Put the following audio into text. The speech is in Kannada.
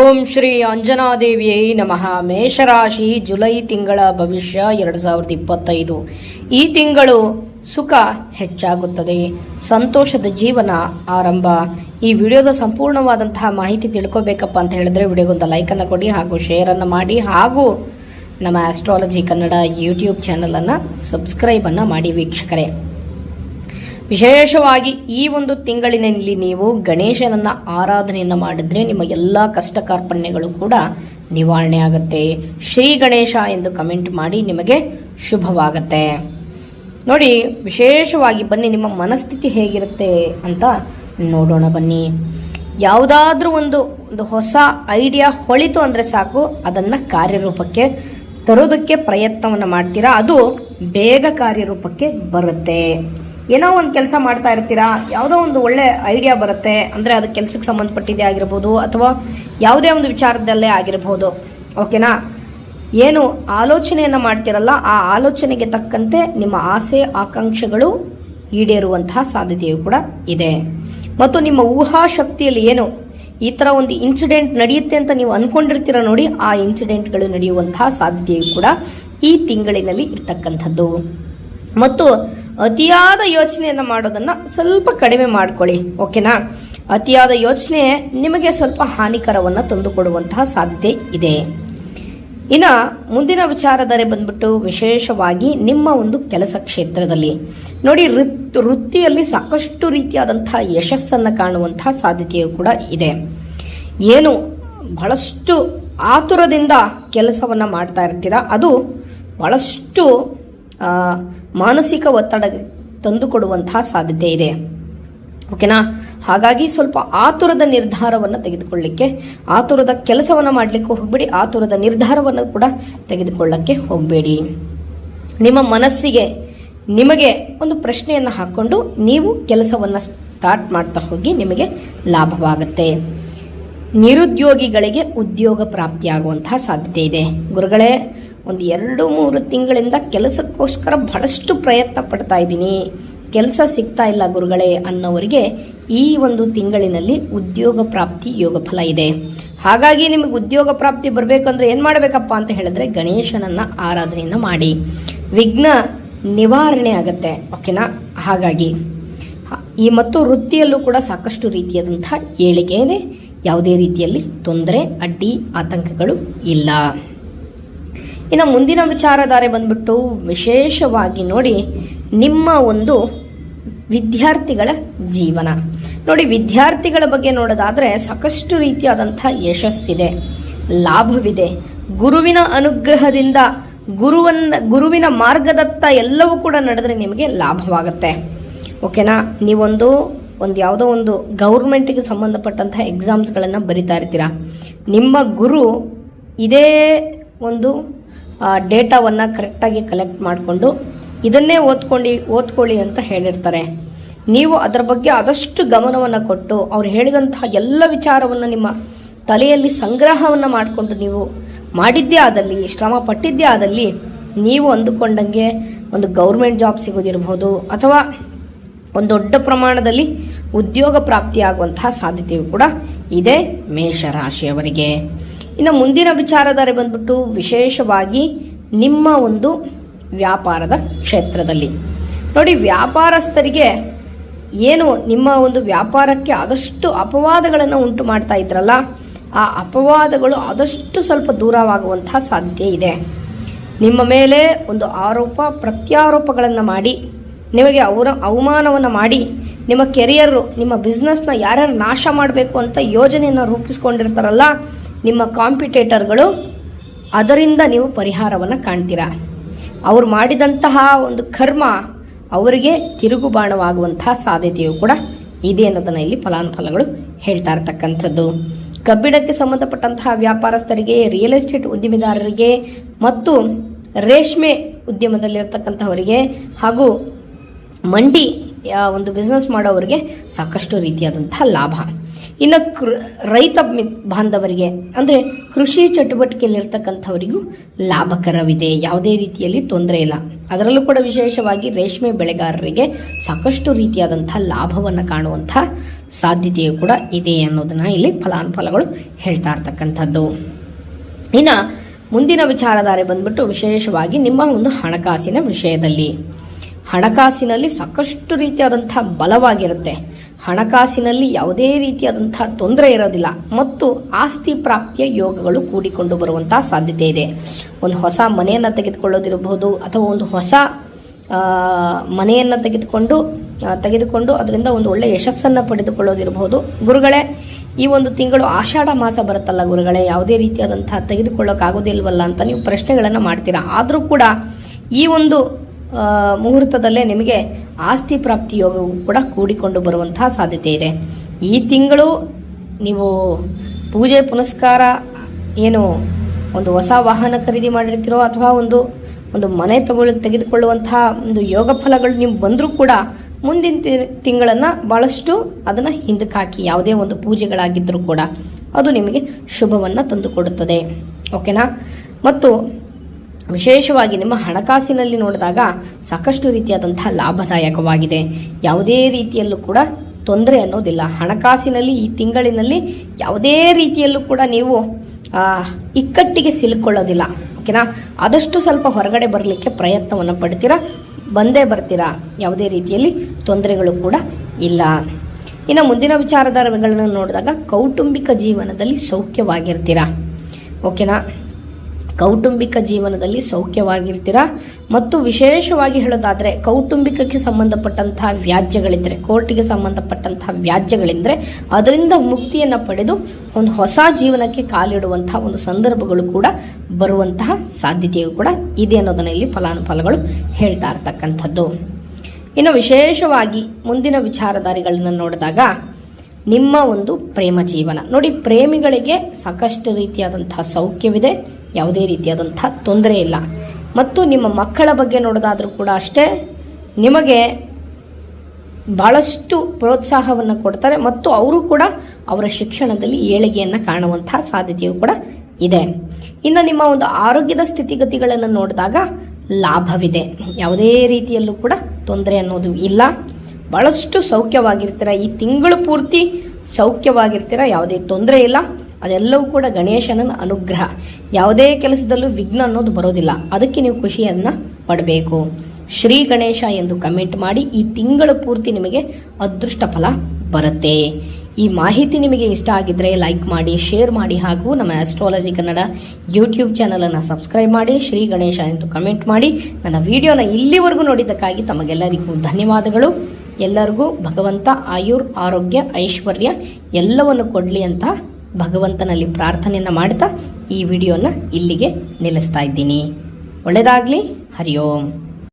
ಓಂ ಶ್ರೀ ಅಂಜನಾದೇವಿಯೇ ನಮಃ. ಮೇಷರಾಶಿ ಜುಲೈ ತಿಂಗಳ ಭವಿಷ್ಯ ಎರಡು ಸಾವಿರದ ಇಪ್ಪತ್ತೈದು. ಈ ತಿಂಗಳು ಸುಖ ಹೆಚ್ಚಾಗುತ್ತದೆ. ಸಂತೋಷದ ಜೀವನ ಆರಂಭ. ಈ ವಿಡಿಯೋದ ಸಂಪೂರ್ಣವಾದಂತಹ ಮಾಹಿತಿ ತಿಳ್ಕೋಬೇಕಪ್ಪ ಅಂತ ಹೇಳಿದ್ರೆ ವಿಡಿಯೋಗೊಂದು ಲೈಕನ್ನು ಕೊಡಿ ಹಾಗೂ ಶೇರನ್ನು ಮಾಡಿ ಹಾಗೂ ನಮ್ಮ ಆಸ್ಟ್ರಾಲಜಿ ಕನ್ನಡ ಯೂಟ್ಯೂಬ್ ಚಾನಲನ್ನು ಸಬ್ಸ್ಕ್ರೈಬನ್ನು ಮಾಡಿ ವೀಕ್ಷಕರೇ. ವಿಶೇಷವಾಗಿ ಈ ಒಂದು ತಿಂಗಳಿನಲ್ಲಿ ನೀವು ಗಣೇಶನನ್ನು ಆರಾಧನೆಯನ್ನು ಮಾಡಿದ್ರೆ ನಿಮ್ಮ ಎಲ್ಲ ಕಷ್ಟ ಕಾರ್ಪಣ್ಯಗಳು ಕೂಡ ನಿವಾರಣೆ ಆಗುತ್ತೆ. ಶ್ರೀ ಗಣೇಶ ಎಂದು ಕಮೆಂಟ್ ಮಾಡಿ ನಿಮಗೆ ಶುಭವಾಗತ್ತೆ. ನೋಡಿ, ವಿಶೇಷವಾಗಿ ಬನ್ನಿ, ನಿಮ್ಮ ಮನಸ್ಥಿತಿ ಹೇಗಿರುತ್ತೆ ಅಂತ ನೋಡೋಣ ಬನ್ನಿ. ಯಾವುದಾದ್ರೂ ಒಂದು ಒಂದು ಹೊಸ ಐಡಿಯಾ ಹೊಳಿತು ಅಂದರೆ ಸಾಕು, ಅದನ್ನು ಕಾರ್ಯರೂಪಕ್ಕೆ ತರೋದಕ್ಕೆ ಪ್ರಯತ್ನವನ್ನು ಮಾಡ್ತೀರಾ? ಅದು ಬೇಗ ಕಾರ್ಯರೂಪಕ್ಕೆ ಬರುತ್ತೆ. ಏನೋ ಒಂದು ಕೆಲಸ ಮಾಡ್ತಾ ಇರ್ತೀರಾ? ಯಾವುದೋ ಒಂದು ಒಳ್ಳೆ ಐಡಿಯಾ ಬರುತ್ತೆ. ಅಂದರೆ ಅದು ಕೆಲಸಕ್ಕೆ ಸಂಬಂಧಪಟ್ಟಿದ್ದೇ ಆಗಿರ್ಬೋದು, ಅಥವಾ ಯಾವುದೇ ಒಂದು ವಿಚಾರದಲ್ಲೇ ಆಗಿರ್ಬೋದು. ಓಕೆನಾ ಏನು ಆಲೋಚನೆಯನ್ನು ಮಾಡ್ತಿರಲ್ಲ, ಆ ಆಲೋಚನೆಗೆ ತಕ್ಕಂತೆ ನಿಮ್ಮ ಆಸೆ, ಆಕಾಂಕ್ಷೆಗಳು ಈಡೇರುವಂತಹ ಸಾಧ್ಯತೆಯು ಕೂಡ ಇದೆ. ಮತ್ತು ನಿಮ್ಮ ಊಹಾ ಶಕ್ತಿಯಲ್ಲಿ ಏನು ಈ ಥರ ಒಂದು ಇನ್ಸಿಡೆಂಟ್ ನಡೆಯುತ್ತೆ ಅಂತ ನೀವು ಅಂದ್ಕೊಂಡಿರ್ತೀರ ನೋಡಿ, ಆ ಇನ್ಸಿಡೆಂಟ್ಗಳು ನಡೆಯುವಂತಹ ಸಾಧ್ಯತೆಯು ಕೂಡ ಈ ತಿಂಗಳಿನಲ್ಲಿ ಇರ್ತಕ್ಕಂಥದ್ದು. ಮತ್ತು ಅತಿಯಾದ ಯೋಚನೆಯನ್ನು ಮಾಡೋದನ್ನು ಸ್ವಲ್ಪ ಕಡಿಮೆ ಮಾಡ್ಕೊಳ್ಳಿ, ಓಕೆನಾ? ಅತಿಯಾದ ಯೋಚನೆ ನಿಮಗೆ ಸ್ವಲ್ಪ ಹಾನಿಕರವನ್ನು ತಂದುಕೊಡುವಂತಹ ಸಾಧ್ಯತೆ ಇದೆ. ಇನ್ನು ಮುಂದಿನ ವಿಚಾರದರೆ ಬಂದ್ಬಿಟ್ಟು ವಿಶೇಷವಾಗಿ ನಿಮ್ಮ ಒಂದು ಕೆಲಸ ಕ್ಷೇತ್ರದಲ್ಲಿ. ನೋಡಿ, ವೃತ್, ವೃತ್ತಿಯಲ್ಲಿ ಸಾಕಷ್ಟು ರೀತಿಯಾದಂಥ ಯಶಸ್ಸನ್ನು ಕಾಣುವಂತಹ ಸಾಧ್ಯತೆಯು ಕೂಡ ಇದೆ. ಏನು, ಬಹಳಷ್ಟು ಆತುರದಿಂದ ಕೆಲಸವನ್ನು ಮಾಡ್ತಾ ಇರ್ತೀರ? ಅದು ಬಹಳಷ್ಟು ಮಾನಸಿಕ ಒತ್ತಡ ತಂದುಕೊಡುವಂತಹ ಸಾಧ್ಯತೆ ಇದೆ. ಓಕೆನಾ ಹಾಗಾಗಿ ಸ್ವಲ್ಪ ಆತುರದ ನಿರ್ಧಾರವನ್ನು ತೆಗೆದುಕೊಳ್ಳಿಕ್ಕೆ, ಆತುರದ ಕೆಲಸವನ್ನು ಮಾಡಲಿಕ್ಕೆ ಹೋಗಬೇಡಿ, ಆತುರದ ನಿರ್ಧಾರವನ್ನು ಕೂಡ ತೆಗೆದುಕೊಳ್ಳಕ್ಕೆ ಹೋಗಬೇಡಿ. ನಿಮ್ಮ ಮನಸ್ಸಿಗೆ ನಿಮಗೆ ಒಂದು ಪ್ರಶ್ನೆಯನ್ನು ಹಾಕ್ಕೊಂಡು ನೀವು ಕೆಲಸವನ್ನು ಸ್ಟಾರ್ಟ್ ಮಾಡ್ತಾ ಹೋಗಿ ನಿಮಗೆ ಲಾಭವಾಗುತ್ತೆ. ನಿರುದ್ಯೋಗಿಗಳಿಗೆ ಉದ್ಯೋಗ ಪ್ರಾಪ್ತಿಯಾಗುವಂತಹ ಸಾಧ್ಯತೆ ಇದೆ. ಗುರುಗಳೇ ಒಂದು ಎರಡು ಮೂರು ತಿಂಗಳಿಂದ ಕೆಲಸಕ್ಕೋಸ್ಕರ ಬಹಳಷ್ಟು ಪ್ರಯತ್ನ ಪಡ್ತಾ ಇದ್ದೀನಿ. ಕೆಲಸ ಸಿಗ್ತಾ ಇಲ್ಲ ಗುರುಗಳೇ ಅನ್ನೋವರಿಗೆ ಈ ಒಂದು ತಿಂಗಳಿನಲ್ಲಿ ಉದ್ಯೋಗ ಪ್ರಾಪ್ತಿ ಯೋಗ ಫಲ ಇದೆ. ಹಾಗಾಗಿ ನಿಮಗೆ ಉದ್ಯೋಗ ಪ್ರಾಪ್ತಿ ಬರಬೇಕಂದ್ರೆ ಏನು ಮಾಡಬೇಕಪ್ಪ ಅಂತ ಹೇಳಿದ್ರೆ ಗಣೇಶನನ್ನು ಆರಾಧನೆಯನ್ನು ಮಾಡಿ. ವಿಘ್ನ ನಿವಾರಣೆ ಆಗುತ್ತೆ, ಓಕೆನಾ? ಹಾಗಾಗಿ ಈ ಮತ್ತು ವೃತ್ತಿಯಲ್ಲೂ ಕೂಡ ಸಾಕಷ್ಟು ರೀತಿಯಾದಂಥ ಏಳಿಗೆ ಇದೆ ಯಾವುದೇ ರೀತಿಯಲ್ಲಿ ತೊಂದರೆ, ಅಡ್ಡಿ, ಆತಂಕಗಳು ಇಲ್ಲ. ಇನ್ನು ಮುಂದಿನ ವಿಚಾರಧಾರೆ ಬಂದ್ಬಿಟ್ಟು ವಿಶೇಷವಾಗಿ ನೋಡಿ ನಿಮ್ಮ ಒಂದು ವಿದ್ಯಾರ್ಥಿಗಳ ಜೀವನ. ನೋಡಿ ವಿದ್ಯಾರ್ಥಿಗಳ ಬಗ್ಗೆ ನೋಡೋದಾದರೆ ಸಾಕಷ್ಟು ರೀತಿಯಾದಂಥ ಯಶಸ್ಸಿದೆ, ಲಾಭವಿದೆ. ಗುರುವಿನ ಅನುಗ್ರಹದಿಂದ ಗುರುವನ್ನ, ಗುರುವಿನ ಮಾರ್ಗದತ್ತ ಎಲ್ಲವೂ ಕೂಡ ನಡೆದ್ರೆ ನಿಮಗೆ ಲಾಭವಾಗುತ್ತೆ. ಓಕೆನಾ? ನೀವೊಂದು, ಒಂದು ಯಾವುದೋ ಒಂದು ಗೌರ್ಮೆಂಟಿಗೆ ಸಂಬಂಧಪಟ್ಟಂತಹ ಎಕ್ಸಾಮ್ಸ್ಗಳನ್ನು ಬರಿತಾ ಇರ್ತೀರ? ನಿಮ್ಮ ಗುರು ಇದೇ ಒಂದು ಡೇಟಾವನ್ನು ಕರೆಕ್ಟಾಗಿ ಕಲೆಕ್ಟ್ ಮಾಡಿಕೊಂಡು ಇದನ್ನೇ ಓದ್ಕೊಂಡು, ಓದ್ಕೊಳ್ಳಿ ಅಂತ ಹೇಳಿರ್ತಾರೆ. ನೀವು ಅದರ ಬಗ್ಗೆ ಆದಷ್ಟು ಗಮನವನ್ನು ಕೊಟ್ಟು ಅವ್ರು ಹೇಳಿದಂತಹ ಎಲ್ಲ ವಿಚಾರವನ್ನು ನಿಮ್ಮ ತಲೆಯಲ್ಲಿ ಸಂಗ್ರಹವನ್ನು ಮಾಡಿಕೊಂಡು ನೀವು ಮಾಡಿದ್ದೇ ಆದಲ್ಲಿ, ಶ್ರಮ ಪಟ್ಟಿದ್ದೇ ಆದಲ್ಲಿ ನೀವು ಅಂದುಕೊಂಡಂಗೆ ಒಂದು ಗೌರ್ಮೆಂಟ್ ಜಾಬ್ ಸಿಗೋದಿರ್ಬೋದು ಅಥವಾ ಒಂದು ದೊಡ್ಡ ಪ್ರಮಾಣದಲ್ಲಿ ಉದ್ಯೋಗ ಪ್ರಾಪ್ತಿಯಾಗುವಂತಹ ಸಾಧ್ಯತೆಯು ಕೂಡ ಇದೆ ಮೇಷರಾಶಿಯವರಿಗೆ ಇನ್ನು ಮುಂದಿನ ವಿಚಾರಧಾರೆ ಬಂದ್ಬಿಟ್ಟು ವಿಶೇಷವಾಗಿ ನಿಮ್ಮ ಒಂದು ವ್ಯಾಪಾರದ ಕ್ಷೇತ್ರದಲ್ಲಿ. ನೋಡಿ, ವ್ಯಾಪಾರಸ್ಥರಿಗೆ ಏನು ನಿಮ್ಮ ಒಂದು ವ್ಯಾಪಾರಕ್ಕೆ ಆದಷ್ಟು ಅಪವಾದಗಳನ್ನು ಉಂಟು ಮಾಡ್ತಾ ಇದ್ರಲ್ಲ, ಆ ಅಪವಾದಗಳು ಆದಷ್ಟು ಸ್ವಲ್ಪ ದೂರವಾಗುವಂತಹ ಸಾಧ್ಯತೆ ಇದೆ. ನಿಮ್ಮ ಮೇಲೆ ಒಂದು ಆರೋಪ, ಪ್ರತ್ಯಾರೋಪಗಳನ್ನು ಮಾಡಿ, ನಿಮಗೆ ಅವರ ಅವಮಾನವನ್ನು ಮಾಡಿ, ನಿಮ್ಮ ಕೆರಿಯರು, ನಿಮ್ಮ ಬಿಸ್ನೆಸ್ನ ಯಾರ್ಯಾರು ನಾಶ ಮಾಡಬೇಕು ಅಂತ ಯೋಜನೆಯನ್ನು ರೂಪಿಸ್ಕೊಂಡಿರ್ತಾರಲ್ಲ ನಿಮ್ಮ ಕಾಂಪಿಟೇಟರ್ಗಳು ಅದರಿಂದ ನೀವು ಪರಿಹಾರವನ್ನು ಕಾಣ್ತೀರಾ? ಅವರು ಮಾಡಿದಂತಹ ಒಂದು ಕರ್ಮ ಅವರಿಗೆ ತಿರುಗುಬಾಣವಾಗುವಂತಹ ಸಾಧ್ಯತೆಯು ಕೂಡ ಇದೆ ಅನ್ನೋದನ್ನು ಇಲ್ಲಿ ಫಲಾನುಫಲಗಳು ಹೇಳ್ತಾ ಇರ್ತಕ್ಕಂಥದ್ದು. ಕಬ್ಬಿಣಕ್ಕೆ ಸಂಬಂಧಪಟ್ಟಂತಹ ವ್ಯಾಪಾರಸ್ಥರಿಗೆ ರಿಯಲ್ ಎಸ್ಟೇಟ್ ಉದ್ಯಮಿದಾರರಿಗೆ ಮತ್ತು ರೇಷ್ಮೆ ಉದ್ಯಮದಲ್ಲಿರ್ತಕ್ಕಂಥವರಿಗೆ ಹಾಗೂ ಮಂಡಿ ಒಂದು ಬಿಸ್ನೆಸ್ ಮಾಡೋವರಿಗೆ ಸಾಕಷ್ಟು ರೀತಿಯಾದಂತಹ ಲಾಭ. ಇನ್ನು ಕೃ ರೈತ ಬಾಂಧವರಿಗೆ, ಅಂದರೆ ಕೃಷಿ ಚಟುವಟಿಕೆಯಲ್ಲಿರ್ತಕ್ಕಂಥವರಿಗೂ ಲಾಭಕರವಿದೆ. ಯಾವುದೇ ರೀತಿಯಲ್ಲಿ ತೊಂದರೆ ಇಲ್ಲ. ಅದರಲ್ಲೂ ಕೂಡ ವಿಶೇಷವಾಗಿ ರೇಷ್ಮೆ ಬೆಳೆಗಾರರಿಗೆ ಸಾಕಷ್ಟು ರೀತಿಯಾದಂಥ ಲಾಭವನ್ನು ಕಾಣುವಂಥ ಸಾಧ್ಯತೆಯು ಕೂಡ ಇದೆ ಅನ್ನೋದನ್ನು ಇಲ್ಲಿ ಫಲಾನುಫಲಗಳು ಹೇಳ್ತಾ ಇರ್ತಕ್ಕಂಥದ್ದು. ಇನ್ನು ಮುಂದಿನ ವಿಚಾರಧಾರೆ ಬಂದ್ಬಿಟ್ಟು ವಿಶೇಷವಾಗಿ ನಿಮ್ಮ ಒಂದು ಹಣಕಾಸಿನ ವಿಷಯದಲ್ಲಿ. ಹಣಕಾಸಿನಲ್ಲಿ ಸಾಕಷ್ಟು ರೀತಿಯಾದಂಥ ಬಲವಾಗಿರುತ್ತೆ. ಹಣಕಾಸಿನಲ್ಲಿ ಯಾವುದೇ ರೀತಿಯಾದಂಥ ತೊಂದರೆ ಇರೋದಿಲ್ಲ. ಮತ್ತು ಆಸ್ತಿ ಪ್ರಾಪ್ತಿಯ ಯೋಗಗಳು ಕೂಡಿಕೊಂಡು ಬರುವಂಥ ಸಾಧ್ಯತೆ ಇದೆ. ಒಂದು ಹೊಸ ಮನೆಯನ್ನು ತೆಗೆದುಕೊಳ್ಳೋದಿರಬಹುದು ಅಥವಾ ಒಂದು ಹೊಸ ಮನೆಯನ್ನು ತೆಗೆದುಕೊಂಡು ತೆಗೆದುಕೊಂಡು ಅದರಿಂದ ಒಂದು ಒಳ್ಳೆಯ ಯಶಸ್ಸನ್ನು ಪಡೆದುಕೊಳ್ಳೋದಿರಬಹುದು. ಗುರುಗಳೇ, ಈ ಒಂದು ತಿಂಗಳು ಆಷಾಢ ಮಾಸ ಬರುತ್ತಲ್ಲ ಗುರುಗಳೇ, ಯಾವುದೇ ರೀತಿಯಾದಂಥ ತೆಗೆದುಕೊಳ್ಳೋಕ್ಕಾಗೋದಿಲ್ವಲ್ಲ ಅಂತ ನೀವು ಪ್ರಶ್ನೆಗಳನ್ನು ಮಾಡ್ತೀರಾ? ಆದರೂ ಕೂಡ ಈ ಒಂದು ಮುಹೂರ್ತದಲ್ಲೇ ನಿಮಗೆ ಆಸ್ತಿ ಪ್ರಾಪ್ತಿ ಯೋಗವು ಕೂಡ ಕೂಡಿಕೊಂಡು ಬರುವಂತಹ ಸಾಧ್ಯತೆ ಇದೆ. ಈ ತಿಂಗಳು ನೀವು ಪೂಜೆ, ಪುನಸ್ಕಾರ, ಏನು ಒಂದು ಹೊಸ ವಾಹನ ಖರೀದಿ ಮಾಡಿರ್ತೀರೋ ಅಥವಾ ಒಂದು ಒಂದು ಮನೆ ತಗೊಳ್ಳಿ ತೆಗೆದುಕೊಳ್ಳುವಂತಹ ಒಂದು ಯೋಗ ಫಲಗಳು ನಿಮ್ಗೆ ಬಂದರೂ ಕೂಡ ಮುಂದಿನ ತಿಂಗಳನ್ನು ಭಾಳಷ್ಟು ಅದನ್ನು ಹಿಂದಕ್ಕೆ ಹಾಕಿ ಯಾವುದೇ ಒಂದು ಪೂಜೆಗಳಾಗಿದ್ದರೂ ಕೂಡ ಅದು ನಿಮಗೆ ಶುಭವನ್ನು ತಂದುಕೊಡುತ್ತದೆ. ಓಕೆನಾ? ಮತ್ತು ವಿಶೇಷವಾಗಿ ನಿಮ್ಮ ಹಣಕಾಸಿನಲ್ಲಿ ನೋಡಿದಾಗ ಸಾಕಷ್ಟು ರೀತಿಯಾದಂಥ ಲಾಭದಾಯಕವಾಗಿದೆ. ಯಾವುದೇ ರೀತಿಯಲ್ಲೂ ಕೂಡ ತೊಂದರೆ ಅನ್ನೋದಿಲ್ಲ. ಹಣಕಾಸಿನಲ್ಲಿ ಈ ತಿಂಗಳಿನಲ್ಲಿ ಯಾವುದೇ ರೀತಿಯಲ್ಲೂ ಕೂಡ ನೀವು ಇಕ್ಕಟ್ಟಿಗೆ ಸಿಲುಕೊಳ್ಳೋದಿಲ್ಲ. ಓಕೆನಾ? ಆದಷ್ಟು ಸ್ವಲ್ಪ ಹೊರಗಡೆ ಬರಲಿಕ್ಕೆ ಪ್ರಯತ್ನವನ್ನು ಪಡ್ತೀರಾ? ಬಂದೇ ಬರ್ತೀರಾ? ಯಾವುದೇ ರೀತಿಯಲ್ಲಿ ತೊಂದರೆಗಳು ಕೂಡ ಇಲ್ಲ. ಇನ್ನು ಮುಂದಿನ ವಿಚಾರಧಾರಗಳನ್ನು ನೋಡಿದಾಗ ಕೌಟುಂಬಿಕ ಜೀವನದಲ್ಲಿ ಸೌಖ್ಯವಾಗಿರ್ತೀರಾ? ಓಕೆನಾ? ಕೌಟುಂಬಿಕ ಜೀವನದಲ್ಲಿ ಸೌಖ್ಯವಾಗಿರ್ತೀರಾ? ಮತ್ತು ವಿಶೇಷವಾಗಿ ಹೇಳೋದಾದರೆ, ಕೌಟುಂಬಿಕಕ್ಕೆ ಸಂಬಂಧಪಟ್ಟಂತಹ ವ್ಯಾಜ್ಯಗಳಿದ್ದರೆ ಕೋರ್ಟಿಗೆ ಸಂಬಂಧಪಟ್ಟಂತಹ ವ್ಯಾಜ್ಯಗಳಿದ್ದರೆ ಅದರಿಂದ ಮುಕ್ತಿಯನ್ನು ಪಡೆದು ಒಂದು ಹೊಸ ಜೀವನಕ್ಕೆ ಕಾಲಿಡುವಂತಹ ಒಂದು ಸಂದರ್ಭಗಳು ಕೂಡ ಬರುವಂತಹ ಸಾಧ್ಯತೆಯು ಕೂಡ ಇದೆ ಅನ್ನೋದನ್ನು ಇಲ್ಲಿ ಫಲಾನುಫಲಗಳು ಹೇಳ್ತಾ ಇರ್ತಕ್ಕಂಥದ್ದು. ಇನ್ನು ವಿಶೇಷವಾಗಿ ಮುಂದಿನ ವಿಚಾರಧಾರಿಗಳನ್ನ ನೋಡಿದಾಗ, ನಿಮ್ಮ ಒಂದು ಪ್ರೇಮ ಜೀವನ. ನೋಡಿ, ಪ್ರೇಮಿಗಳಿಗೆ ಸಾಕಷ್ಟು ರೀತಿಯಾದಂತಹ ಸೌಖ್ಯವಿದೆ. ಯಾವುದೇ ರೀತಿಯಾದಂಥ ತೊಂದರೆ ಇಲ್ಲ. ಮತ್ತು ನಿಮ್ಮ ಮಕ್ಕಳ ಬಗ್ಗೆ ನೋಡೋದಾದರೂ ಕೂಡ ಅಷ್ಟೇ, ನಿಮಗೆ ಭಾಳಷ್ಟು ಪ್ರೋತ್ಸಾಹವನ್ನು ಕೊಡ್ತಾರೆ ಮತ್ತು ಅವರು ಕೂಡ ಅವರ ಶಿಕ್ಷಣದಲ್ಲಿ ಏಳಿಗೆಯನ್ನು ಕಾಣುವಂತಹ ಸಾಧ್ಯತೆಯು ಕೂಡ ಇದೆ. ಇನ್ನು ನಿಮ್ಮ ಒಂದು ಆರೋಗ್ಯದ ಸ್ಥಿತಿಗತಿಗಳನ್ನು ನೋಡಿದಾಗ ಲಾಭವಿದೆ. ಯಾವುದೇ ರೀತಿಯಲ್ಲೂ ಕೂಡ ತೊಂದರೆ ಅನ್ನೋದು ಇಲ್ಲ. ಭಾಳಷ್ಟು ಸೌಖ್ಯವಾಗಿರ್ತೀರ. ಈ ತಿಂಗಳು ಪೂರ್ತಿ ಸೌಖ್ಯವಾಗಿರ್ತೀರ. ಯಾವುದೇ ತೊಂದರೆ ಇಲ್ಲ. ಅದೆಲ್ಲವೂ ಕೂಡ ಗಣೇಶನ ಅನುಗ್ರಹ. ಯಾವುದೇ ಕೆಲಸದಲ್ಲೂ ವಿಘ್ನ ಅನ್ನೋದು ಬರೋದಿಲ್ಲ. ಅದಕ್ಕೆ ನೀವು ಖುಷಿಯನ್ನು ಪಡಬೇಕು. ಶ್ರೀ ಗಣೇಶ ಎಂದು ಕಮೆಂಟ್ ಮಾಡಿ ಈ ತಿಂಗಳ ಪೂರ್ತಿ ನಿಮಗೆ ಅದೃಷ್ಟ ಫಲ ಬರುತ್ತೆ. ಈ ಮಾಹಿತಿ ನಿಮಗೆ ಇಷ್ಟ ಆಗಿದ್ದರೆ ಲೈಕ್ ಮಾಡಿ ಶೇರ್ ಮಾಡಿ ಹಾಗೂ ನಮ್ಮ ಆಸ್ಟ್ರಾಲಜಿ ಕನ್ನಡ ಯೂಟ್ಯೂಬ್ ಚಾನಲನ್ನು ಸಬ್ಸ್ಕ್ರೈಬ್ ಮಾಡಿ, ಶ್ರೀ ಗಣೇಶ ಎಂದು ಕಮೆಂಟ್ ಮಾಡಿ. ನನ್ನ ವಿಡಿಯೋನ ಇಲ್ಲಿವರೆಗೂ ನೋಡಿದ್ದಕ್ಕಾಗಿ ತಮಗೆಲ್ಲರಿಗೂ ಧನ್ಯವಾದಗಳು. ಎಲ್ಲರಿಗೂ ಭಗವಂತ, ಆಯುರ್, ಆರೋಗ್ಯ, ಐಶ್ವರ್ಯ ಎಲ್ಲವನ್ನು ಕೊಡಲಿ ಅಂತ ಭಗವಂತನಲ್ಲಿ ಪ್ರಾರ್ಥನೆಯನ್ನು ಮಾಡ್ತಾ ಈ ವಿಡಿಯೋನ ಇಲ್ಲಿಗೆ ನಿಲ್ಲಿಸ್ತಾ ಇದ್ದೀನಿ. ಒಳ್ಳೆಯದಾಗಲಿ ಹರಿ ಓಂ.